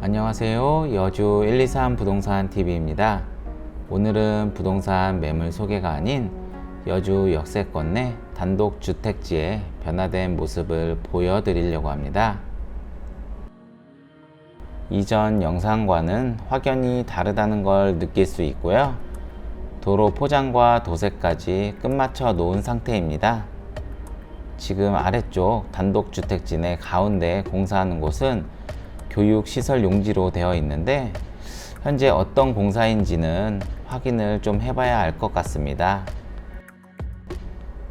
안녕하세요. 여주 123 부동산 TV입니다. 오늘은 부동산 매물 소개가 아닌 여주 역세권 내 단독 주택지의 변화된 모습을 보여드리려고 합니다. 이전 영상과는 확연히 다르다는 걸 느낄 수 있고요. 도로 포장과 도색까지 끝마쳐 놓은 상태입니다. 지금 아래쪽 단독 주택지 내 가운데 공사하는 곳은 교육시설 용지로 되어 있는데 현재 어떤 공사인지는 확인을 좀 해봐야 알 것 같습니다.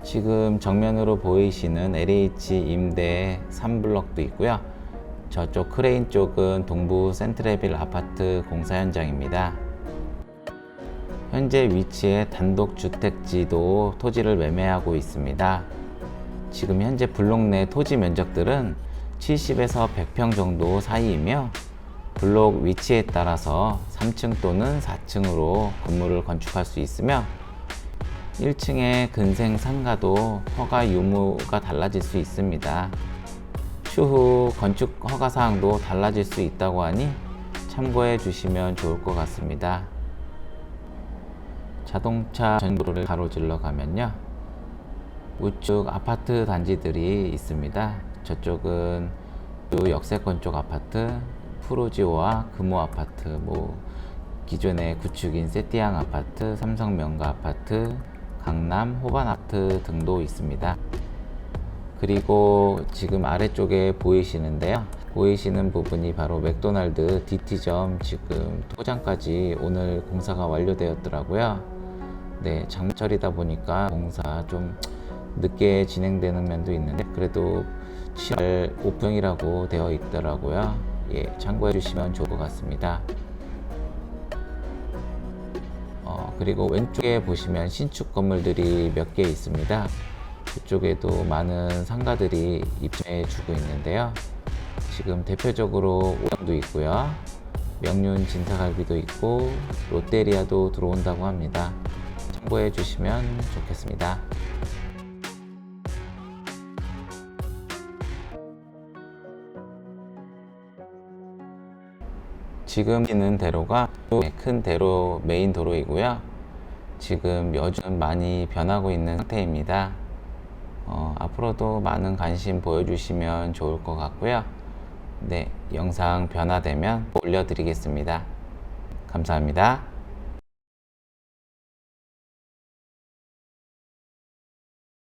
지금 정면으로 보이시는 LH 임대 3블럭도 있고요. 저쪽 크레인 쪽은 동부 센트레빌 아파트 공사 현장입니다. 현재 위치의 단독 주택지도 토지를 매매하고 있습니다. 지금 현재 블록 내 토지 면적들은 70에서 100평 정도 사이이며 블록 위치에 따라서 3층 또는 4층으로 건물을 건축할 수 있으며 1층의 근생 상가도 허가 유무가 달라질 수 있습니다. 추후 건축 허가 사항도 달라질 수 있다고 하니 참고해 주시면 좋을 것 같습니다. 자동차 전구를 가로질러 가면요. 우측 아파트 단지들이 있습니다. 저쪽은 요 역세권 쪽 아파트, 푸르지오와 금호 아파트, 뭐 기존의 구축인 세티앙 아파트, 삼성 명가 아파트, 강남 호반 아파트 등도 있습니다. 그리고 지금 아래쪽에 보이시는데요. 보이시는 부분이 바로 맥도날드 DT점 지금 포장까지 오늘 공사가 완료되었더라고요. 네, 장철이다 보니까 공사 좀 늦게 진행되는 면도 있는데 그래도 7월 오픈이라고 되어 있더라고요. 예, 참고해 주시면 좋을 것 같습니다. 어, 그리고 왼쪽에 보시면 신축 건물들이 몇 개 있습니다. 그쪽에도 많은 상가들이 입주해 주고 있는데요. 지금 대표적으로 오영도 있고요. 명륜 진사갈비도 있고 롯데리아도 들어온다고 합니다. 참고해 주시면 좋겠습니다. 지금 있는 대로가 큰 대로 메인 도로이고요. 지금 여주는 많이 변하고 있는 상태입니다. 어, 앞으로도 많은 관심 보여주시면 좋을 것 같고요. 네, 영상 변화되면 올려드리겠습니다. 감사합니다.